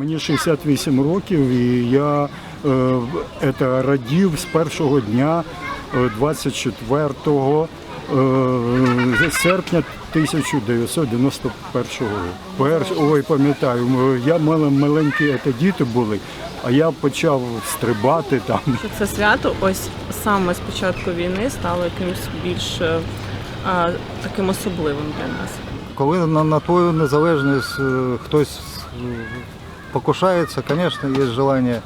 Мені 68 років і я е, це радів з першого дня е, 24 е, серпня 1991 року. Перш, ой, пам'ятаю, я мали- маленькі це, діти були, а я почав стрибати там. це свято ось саме з початку війни стало якимось більш е, таким особливим для нас. Коли на, на твою незалежність е, хтось е, покушається, звісно, є желання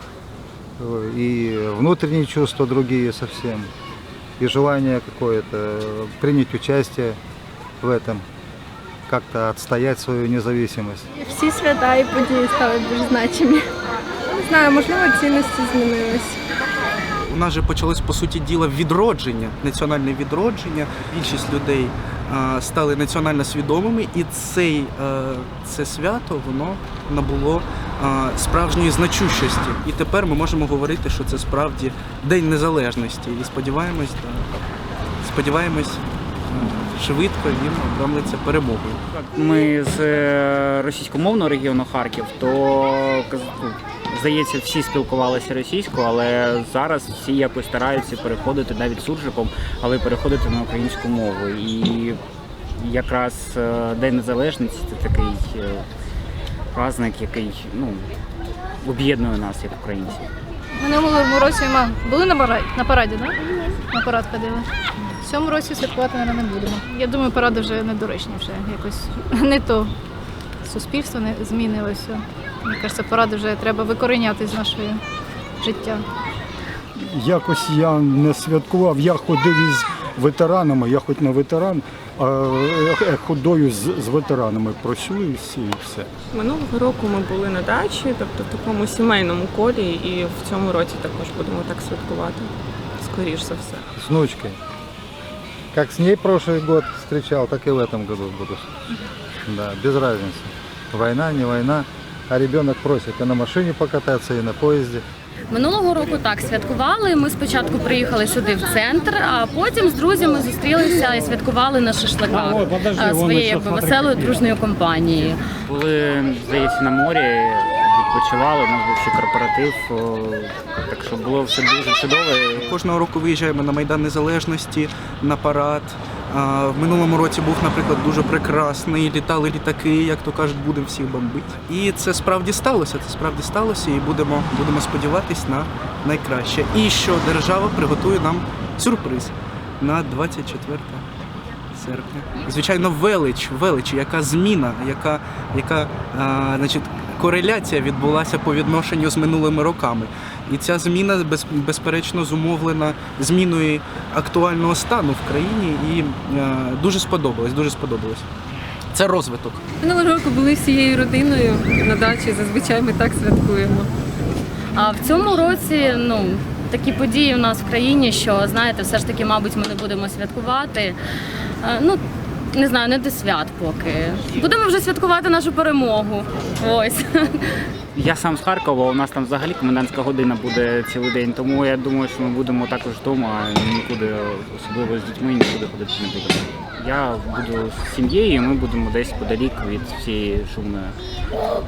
е, і внутрішні чувства другие совсем, и желание какое-то э, принять участие в этом, как-то отстоять свою независимость. Всі свята і події стали дуже значимі. Не знаю, можливо, цінності змінились. У нас же почалось по суті діла відродження, національне відродження. Більшість людей а, стали національно свідомими, і цей, е, це свято воно набуло справжньої значущості. І тепер ми можемо говорити, що це справді День Незалежності. І сподіваємось, да, сподіваємось, швидко він обрамлиться перемогою. Ми з е, російськомовного регіону Харків, то ну, здається, всі спілкувалися російською, але зараз всі якось стараються переходити навіть суржиком, але переходити на українську мову. І якраз е, День Незалежності це такий е, праздник, який ну, об'єднує нас як українців. Минулого році ми були на параді, на параді, так? На парад ходили. В цьому році святкувати, мабуть, не будемо. Я думаю, паради вже недоречні, вже якось не то. Суспільство не змінилося. Мені кажеться, паради вже треба викореняти з нашого життя. Якось я не святкував, я ходив із ветеранами, я хоч не ветеран, ходою з, з ветеранами прощуюсь і все. Минулого року ми були на дачі, тобто в такому сімейному колі, і в цьому році також будемо так святкувати. Скоріш за все. С внучкой. Как с ней прошлый год встречал, так и в этом году буду. Да, без разницы. Война, не война. А ребенок просит и на машине покататься, и на поезде. Минулого року так святкували. Ми спочатку приїхали сюди в центр, а потім з друзями зустрілися і святкували на шашликах а, своєю якби веселою дружною компанією. Були, здається, на морі, відпочивали, у нас був ще корпоратив, так що було все дуже чудово. Кожного року виїжджаємо на Майдан Незалежності, на парад. В минулому році був, наприклад, дуже прекрасний. Літали літаки, як то кажуть, будемо всіх бомбити. І це справді сталося. Це справді сталося, і будемо, будемо сподіватись на найкраще. І що держава приготує нам сюрприз на 24 серпня. Звичайно, велич, велич, яка зміна, яка, яка а, значить, кореляція відбулася по відношенню з минулими роками. І ця зміна без, безперечно зумовлена зміною актуального стану в країні і е, дуже сподобалось, дуже сподобалось. Це розвиток. Минулого року були всією родиною на дачі. Зазвичай ми так святкуємо. А в цьому році ну такі події у нас в країні, що знаєте, все ж таки, мабуть, ми не будемо святкувати. Е, Ну не знаю, не до свят поки. Будемо вже святкувати нашу перемогу. Ось. Я сам з Харкова, у нас там взагалі комендантська година буде цілий день, тому я думаю, що ми будемо також вдома, нікуди, особливо з дітьми, нікуди ходити не будемо. Я буду з сім'єю, ми будемо десь подалік від всієї шумної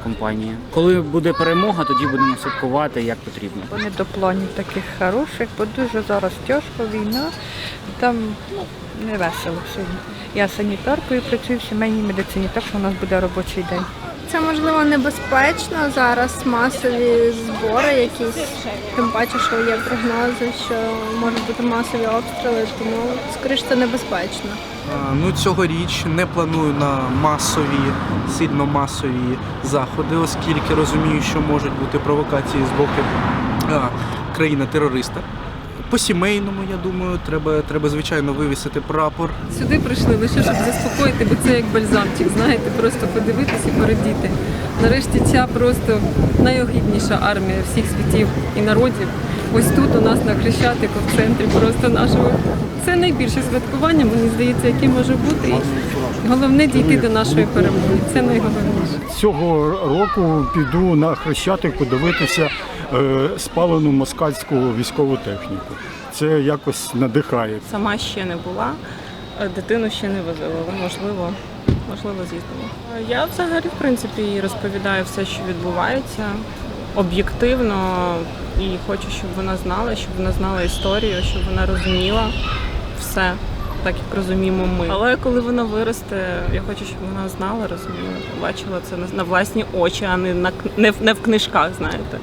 компанії. Коли буде перемога, тоді будемо святкувати як потрібно. Вони до планів таких хороших, бо дуже зараз тяжко війна, там ну, не весело сьогодні. Я санітаркою працюю в сімейній медицині, так що у нас буде робочий день. Це можливо небезпечно зараз. Масові збори якісь. Тим паче, що є прогнози, що можуть бути масові обстріли, тому скоріш це небезпечно. Ну, цьогоріч не планую на масові, сильно масові заходи, оскільки розумію, що можуть бути провокації з боку країни-терориста. По сімейному, я думаю, треба, треба звичайно вивісити прапор. Сюди прийшли лише щоб заспокоїти, бо це як бальзамчик, знаєте, просто подивитися і порадіти. Нарешті ця просто найогідніша армія всіх світів і народів. Ось тут у нас на Хрещатику, в центрі просто нашого. Це найбільше святкування, мені здається, яке може бути. І головне дійти до нашої перемоги. Це найголовніше. Цього року піду на Хрещатик подивитися е, спалену москальську військову техніку. Це якось надихає. Сама ще не була, е, дитину ще не возила, але можливо можливо, з'їздимо. Я взагалі, в принципі, розповідаю все, що відбувається об'єктивно, і хочу, щоб вона знала, щоб вона знала історію, щоб вона розуміла все. Так як розуміємо ми. Але коли вона виросте, я хочу, щоб вона знала, розуміла, бачила це на- власні очі, а не на не в книжках, знаєте.